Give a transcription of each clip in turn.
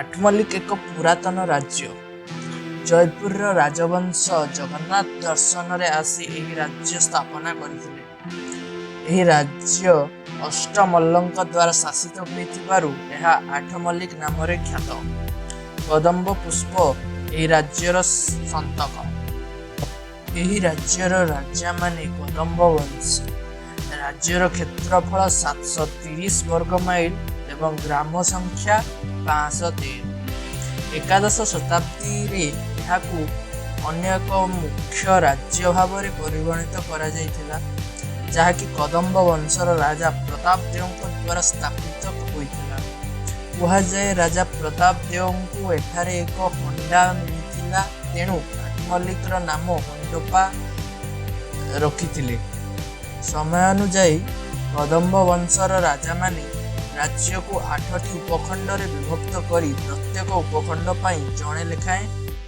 ଆଠମଲ୍ଲିକ ଏକ ପୁରାତନ ରାଜ୍ୟ। ଜୟପୁରର ରାଜବଂଶ ଜଗନ୍ନାଥ ଦର୍ଶନରେ ଆସି ଏହି ରାଜ୍ୟ ସ୍ଥାପନା କରିଥିଲେ। ଏହି ରାଜ୍ୟ ଅଷ୍ଟମଲ୍ଲଙ୍କ ଦ୍ୱାରା ଶାସିତ ହୋଇଥିବାରୁ ଏହା ଆଠମଲ୍ଲିକ ନାମରେ ଖ୍ୟାତ। କଦମ୍ବ ପୁଷ୍ପ ଏହି ରାଜ୍ୟର ସନ୍ତକ। ଏହି ରାଜ୍ୟର ରାଜାମାନେ କଦମ୍ବ ବଂଶୀ। ରାଜ୍ୟର କ୍ଷେତ୍ରଫଳ ସାତଶହ ତିରିଶ ବର୍ଗ ମାଇଲ ଏବଂ ଗ୍ରାମ ସଂଖ୍ୟା ପାଞ୍ଚଶହ ତେର ଏକାଦଶ ଶତାବ୍ଦୀରେ ଏହାକୁ ଅନ୍ୟ ଏକ ମୁଖ୍ୟ ରାଜ୍ୟ ଭାବରେ ପରିଗଣିତ କରାଯାଇଥିଲା ଯାହାକି କଦମ୍ବ ବଂଶର ରାଜା ପ୍ରତାପ ଦେଓଙ୍କ ଦ୍ୱାରା ସ୍ଥାପିତ ହୋଇଥିଲା କୁହାଯାଏ ରାଜା ପ୍ରତାପ ଦେଓଙ୍କୁ ଏଠାରେ ଏକ ହଣ୍ଡା ମିଳିଥିଲା ତେଣୁ ଆଠମଲ୍ଲିକର ନାମ ହଣ୍ଡପା ରଖିଥିଲେ ସମୟାନୁଯାୟୀ କଦମ୍ବ ବଂଶର ରାଜାମାନେ ରାଜ୍ୟକୁ ଆଠଟି ଉପଖଣ୍ଡରେ ବିଭକ୍ତ କରି ପ୍ରତ୍ୟେକ ଉପଖଣ୍ଡ ପାଇଁ ଜଣେ ଲେଖାଏଁ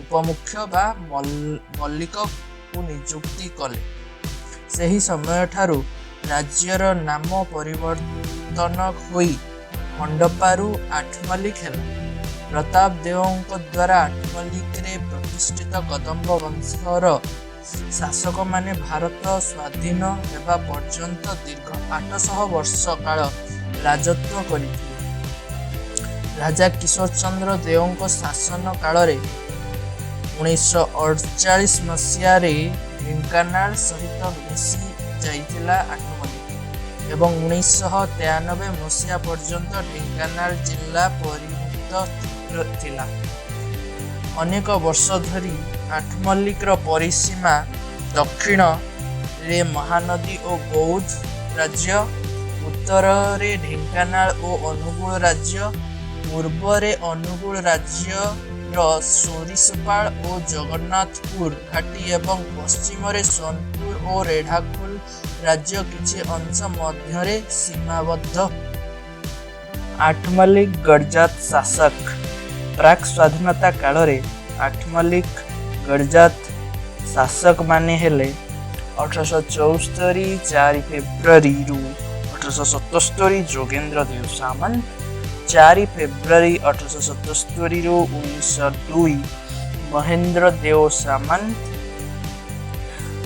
ଉପମୁଖ୍ୟ ବା ମଲ୍- ମଲ୍ଲିକକୁ ନିଯୁକ୍ତି କଲେ। ସେହି ସମୟଠାରୁ ରାଜ୍ୟର ନାମ ପରିବର୍ତ୍ତନ ହୋଇ ହଣ୍ଡପାରୁ ଆଠମଲ୍ଲିକ ହେଲା। ପ୍ରତାପ ଦେଓଙ୍କ ଦ୍ୱାରା ଆଠମଲ୍ଲିକରେ ପ୍ରତିଷ୍ଠିତ କଦମ୍ବ ବଂଶର ଶାସକମାନେ ଭାରତ ସ୍ୱାଧୀନ ହେବା ପର୍ଯ୍ୟନ୍ତ ଦୀର୍ଘ ଆଠଶହ ବର୍ଷ କାଳ ରାଜତ୍ୱ କରିଥିଲେ। ରାଜା କିଶୋର ଚନ୍ଦ୍ର ଦେଓଙ୍କ ଶାସନ କାଳରେ ଉଣେଇଶହ ଅଡ଼ଚାଳିଶ ମସିହାରେ ଢେଙ୍କାନାଳ ସହିତ ମିଶି ଯାଇଥିଲା ଆଠମଲ୍ଲିକ ଏବଂ ଉଣେଇଶହ ତେୟାନବେ ମସିହା ପର୍ଯ୍ୟନ୍ତ ଢେଙ୍କାନାଳ ଜିଲ୍ଲା ପରିମୁକ୍ତ ଥିଲା। ଅନେକ ବର୍ଷ ଧରି ଆଠମଲ୍ଲିକର ପରିସୀମା ଦକ୍ଷିଣରେ ମହାନଦୀ ଓ ବୌଦ୍ଧ ରାଜ୍ୟ ଉତ୍ତରରେ ଢେଙ୍କାନାଳ ଓ ଅନୁଗୁଳ ରାଜ୍ୟ ପୂର୍ବରେ ଅନୁଗୁଳ ରାଜ୍ୟର ସୋରିଷପାଳ ଓ ଜଗନ୍ନାଥପୁର ଘାଟି ଏବଂ ପଶ୍ଚିମରେ ସୋନପୁର ଓ ରେଢ଼ାଖୋଲ ରାଜ୍ୟ କିଛି ଅଂଶ ମଧ୍ୟରେ ସୀମାବଦ୍ଧ ଆଠମଲ୍ଲିକ ଗଡ଼ଜାତ ଶାସକ ପ୍ରାକ୍ ସ୍ୱାଧୀନତା କାଳରେ ଆଠମଲ୍ଲିକ ଗଡ଼ଜାତ ଶାସକମାନେ ହେଲେ ଅଠରଶହ ଚଉସ୍ତରୀ ଚାରି ଫେବୃଆରୀରୁ ଅଠରଶହ ସତସ୍ତରୀ ଯୋଗେନ୍ଦ୍ର ଦେବ ସାମନ୍ତ ଚାରି ଫେବୃଆରୀ ଅଠରଶହ ସତସ୍ତରୀରୁ ଉଣେଇଶହ ଦୁଇ ମହେନ୍ଦ୍ର ଦେଓ ସାମନ୍ତ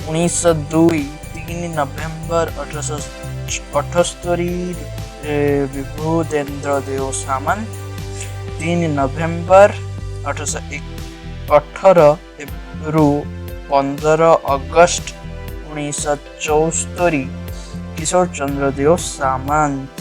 ଉଣେଇଶହ ଦୁଇ ତିନି ନଭେମ୍ବର ଅଠରଶହ ଅଠସ୍ତରୀ ବିଭୁଦେନ୍ଦ୍ର ଦେଓ ସାମନ୍ତ ତିନି ନଭେମ୍ବର ଅଠରଶହ ଏକ- ଅଠର ରୁ ପନ୍ଦର ଅଗଷ୍ଟ ଉଣେଇଶହ ଚଉସ୍ତରୀ। କିଶୋର ଚନ୍ଦ୍ର ଦେଓ ସାମନ୍ତ।